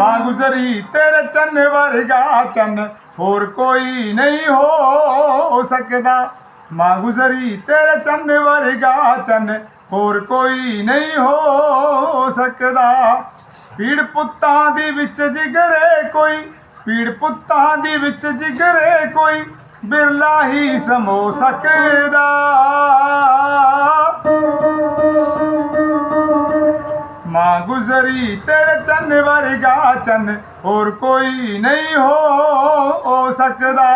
ਮਾਂ ਗੁਜ਼ਰੀ ਤੇਰੇ ਚੰਨ ਵਰਗਾ ਚੰਨ ਹੋਰ ਕੋਈ ਨਹੀਂ ਹੋ ਸਕਦਾ। ਮਾਂ ਗੁਜ਼ਰੀ ਤੇਰੇ ਚੰਨ ਵਰਗਾ ਚੰਨ ਹੋਰ ਕੋਈ ਨਹੀਂ ਹੋ ਸਕਦਾ। ਪੀੜ ਪੁੱਤਾਂ ਦੀ ਵਿੱਚ ਜਿਗਰੇ ਕੋਈ, ਪੀੜ ਪੁੱਤਾਂ ਦੀ ਵਿੱਚ ਜਿਗਰੇ ਕੋਈ, ਬਿਰਲਾ ਹੀ ਸਮੋ ਸਕਦਾ। ਮਾਂ ਤੇਰੇ ਚੰਨ ਵਰਗਾ ਚੰਨ ਹੋਰ ਕੋਈ ਨਹੀਂ ਹੋ ਸਕਦਾ।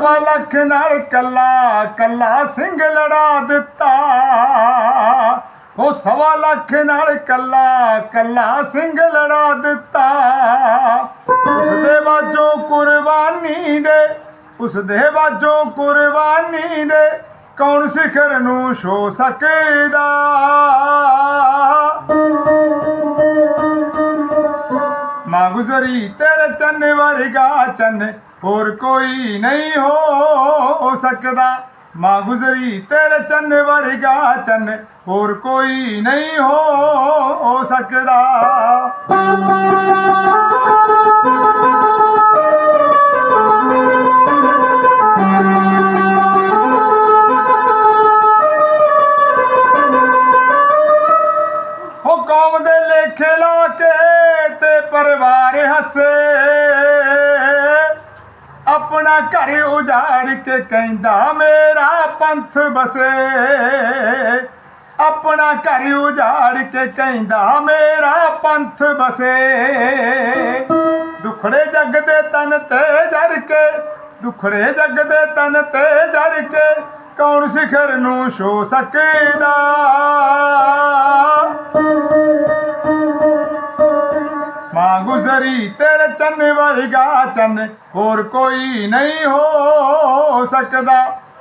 ਸਵਾ ਲੱਖ ਨਾਲ ਕੱਲਾ ਕੱਲਾ ਸਿੰਘ ਲੜਾ ਦਿੱਤਾ। ਉਹ ਸਵਾ ਲੱਖ ਨਾਲ ਕੱਲਾ ਕੱਲਾ ਸਿੰਘ ਲੜਾ ਦਿੱਤਾ। ਉਸ ਦੇ ਬਾਝੋਂ ਕੁਰਬਾਨੀ ਦੇ ਉਸ ਦੇ ਬਾਝੋਂ ਕੁਰਬਾਨੀ ਦੇ ਕੌਣ ਸਿਖਰ ਨੂੰ ਛੋ ਸਕਦਾ? ਮਾਂ ਗੁਜ਼ਰੀ ਤੇਰੇ ਚੰਨ ਵਰਗਾ ਚੰਨ ਹੋਰ ਕੋਈ ਨਹੀਂ ਹੋ ਸਕਦਾ। ਮਾਂ ਗੁਜ਼ਰੀ ਤੇਰੇ ਚੰਨ ਵਰਗਾ ਚੰਨ, ਹੋਰ ਕੋਈ ਨਹੀਂ ਹੋ ਸਕਦਾ। ਹੋ ਕੌਮ ਦੇ ਲੇਖੇ ਲਾ ਕੇ ਤੇ ਪਰਿਵਾਰ ਹੱਸੇ। ਆਪਣਾ ਘਰ ਉਜਾੜ ਕੇ ਕਹਿੰਦਾ, ਮੇਰਾ ਪੰਥ ਬਸੇ। ਆਪਣਾ ਘਰ ਉਜਾੜ ਕੇ ਕਹਿੰਦਾ, ਮੇਰਾ ਪੰਥ ਬਸੇ। ਦੁਖੜੇ ਜੱਗ ਦੇ ਤਨ ਤੇ ਜਰ ਕੇ, ਦੁਖੜੇ ਜੱਗ ਦੇ ਤਨ ਤੇ ਜਰ ਕੇ, ਕੌਣ ਸਿਖਰ ਨੂੰ ਛੋ ਸਕਦਾ? ਮਾਂ ਤੇਰੇ ਚੰਨ ਵਰਗਾ ਚੰਨ, ਹੋਰ ਕੋਈ ਨਹੀਂ ਹੋ ਸਕਦਾ।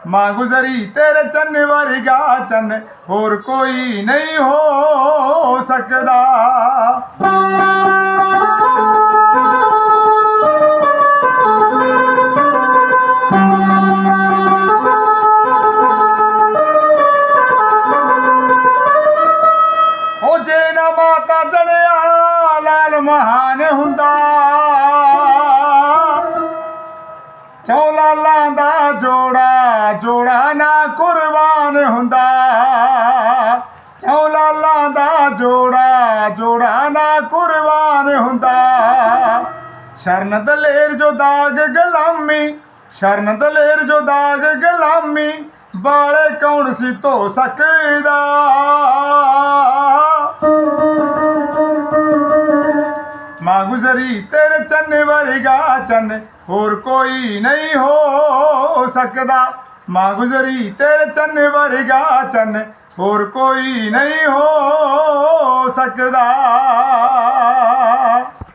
ਮਾਂ ਗੁਜ਼ਰੀ ਤੇਰੇ ਚੰਨ ਵਰਗਾ ਚੰਨ, ਹੋਰ ਕੋਈ ਨਹੀਂ ਹੋ ਸਕਦਾ। ਉਹ ਜੇ ਨਾ ਮਾਤਾ ਜਣਿਆ ਮਹਾਨ ਹੁੰਦਾ। ਚੌਲਾਲਾਂ ਦਾ ਜੋੜਾ ਜੋੜਾ ਨਾ ਕੁਰਬਾਨ ਹੁੰਦਾ। ਚੌਲਾਲਾਂ ਦਾ ਜੋੜਾ ਜੋੜਾ ਨਾ ਕੁਰਬਾਨ ਹੁੰਦਾ। ਸ਼ਰਨ ਦਲੇਰ ਜੋ ਦਾਗ ਗੁਲਾਮੀ, ਸ਼ਰਨ ਦਲੇਰ ਜੋ ਦਾਗ ਗੁਲਾਮੀ ਬਾਲੇ ਕੌਣ ਸੀ ਧੋ ਸਕਦਾ? ਮਾਂ ਤੇਰੇ ਚੰਨ ਵਰਗਾ ਚੰਨ ਹੋਰ ਕੋਈ ਨਹੀਂ ਹੋ ਸਕਦਾ। ਮਾਂ ਗੁਜ਼ਰੀ ਤੇਰੇ ਚੰਨ ਵਰਗਾ ਚੰਨ ਹੋਰ ਕੋਈ ਨਹੀਂ ਹੋ ਸਕਦਾ।